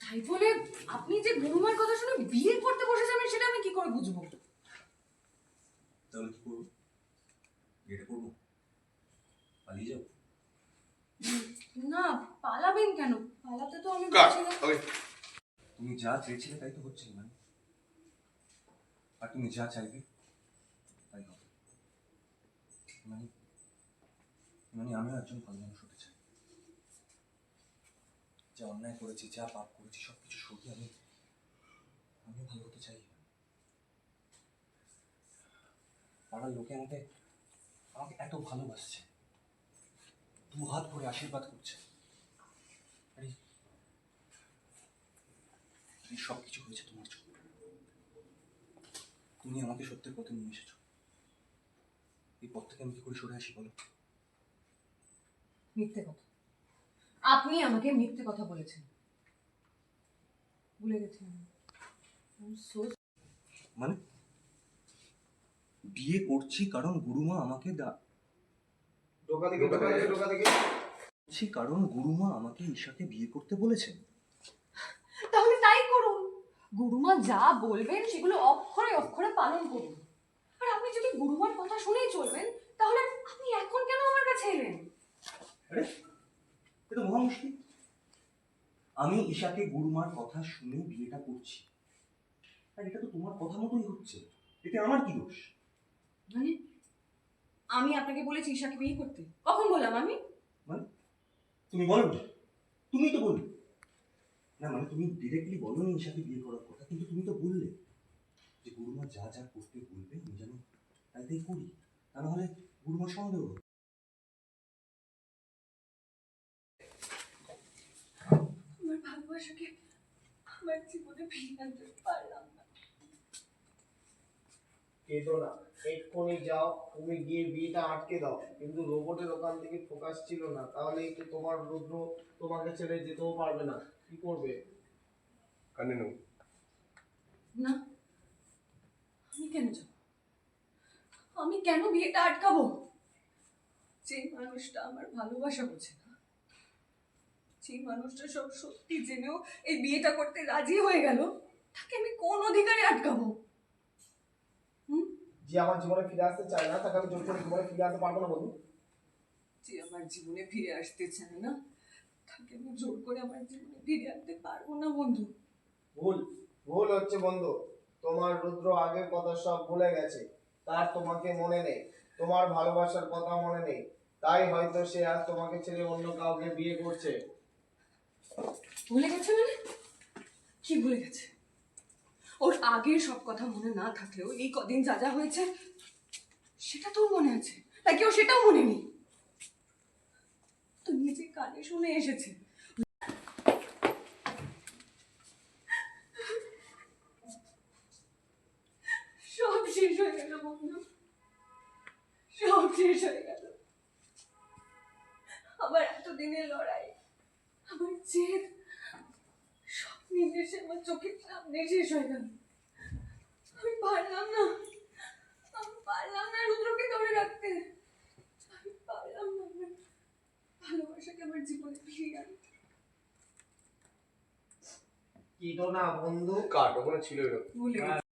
তাই বলে আপনি যে গুরুমার কথা শুনে বিয়ে করতে বসেছেন সেটা আমি কি করে বুঝব? তাহলে কি করব? বিয়েটা করব? পালিয়ে যাব? না পালাবেন কেন? পালাতে তো আমি না। তুমি যা চেয়েছিলে তাই তো হচ্ছে মানে। আর তুমি যা চাইবে? মানে মানে আমিও একজন ভালো মানুষ হতে চাই। যা অন্যায় করেছি, যা পাপ করেছি সব কিছু সরিয়ে আমি আমিও ভালো হতে চাই। পাড়ার লোকে আমাকে আমাকে এত ভালোবাসছে। দু হাত ভরে আশীর্বাদ করছে। আরে সব কিছু হয়েছে তোমার জন্য। তুমি আমাকে সত্যের পথে নিয়ে এসেছ। এই পথ থেকে আমি কি করে সরে আসি বলো। মিথ্যে কথা। আপনি আমাকে মিথ্যে কথা বলেছেন। ভুলে গেছেন মানে? বিয়ে করছি কারণ গুরুমা আমাকে দা করছি কারণ গুরুমা আমাকে ঈশাকে বিয়ে করতে বলেছেন। তাহলে তাই করুন। গুরুমা যা বলবেন সেগুলো অক্ষরে অক্ষরে পালন করুন। গুরুমার কথা শুনেই চলবেন তাহলে আপনি এখন কেন আমার কাছে এলেন? আরে এটা মহা মুশকিল। আমি ঈশাকে গুরুমার কথা শুনে বিয়েটা করছি। আর এটা তো তোমার কথা মতোই হচ্ছে। এতে আমার কি দোষ? মানে আমি আপনাকে বলেছি ঈশাকে বিয়ে করতে। কখন বললাম আমি? মানে তুমি বলো তুমি তো বললে। না মানে তুমি ডিরেক্টলি বলোনি ঈশাকে বিয়ে করার কথা কিন্তু তুমি তো বললে যে গুরুমা যা যা করতে বলবে আমি যেন তাই করি। তা নাহলে গুরুমার সন্দেহ আমার ভালোবাসাকে আমার জীবনে ফিরিয়ে আনতে পারলাম না। কেটো না। এক্ষুনি যাও তুমি গিয়ে বিয়েটা আটকে দাও। কিন্তু রোবটের ওখান থেকে ফোকাস ছিল না। তাহলে একটু তোমার রুদ্র তোমাকে ছেড়ে যেতেও পারবে না। কি করবে? কন্টিনিউ না আমি কেন যাব? আমি কেন বিয়েটা আটকাবো? যে মানুষটা আমার ভালোবাসা বোঝে না। যে মানুষটা সব সত্যি জেনেও এই বিয়েটা করতে রাজি হয়ে গেল তাকে আমি কোন অধিকারে আটকাবো? হুম? যে আমার জীবনে ফিরে আসতে চায় না তাকে আমি জোর করে জীবনে ফিরে আসতে পারব না বন্ধু যে আমার জীবনে ফিরে আসতে চায় না তাকে আমি জোর করে আমার জীবনে ফিরে আনতে পারব না বন্ধু। ভুল ভুল হচ্ছে বন্ধু। তোমার রুদ্র আগের কথা সব ভুলে গেছে। তার তোমাকে মনে নেই। তোমার ভালোবাসার কথা মনে নেই। তাই হয়তো সে আজ তোমাকে ছেড়ে অন্য কাউকে বিয়ে করছে। ভুলে গেছে মানে? কি ভুলে গেছে? ওর আগের সব কথা মনে না থাকলেও এই কদিন যা যা হয়েছে, সেটা তো মনে আছে। নাকি ও সেটাও মনে নেই? তো নিজে কানে শুনে এসেছে সব শেষ হয়ে গেল বন্ধু সব শেষ হয়ে গেল। আমার এতদিনের লড়াই আমার জেদ সব নিমেষে আমার চোখের সামনে শেষ হয়ে গেল। আমি পারলাম না। আমি পারলাম না রুদ্রকে ধরে রাখতে। আমি পারলাম না আমার ভালোবাসাকে আমার জীবনে ফিরিয়ে আনতে। কেটো না বন্ধু? কাট ওখানে ছিল এরকম।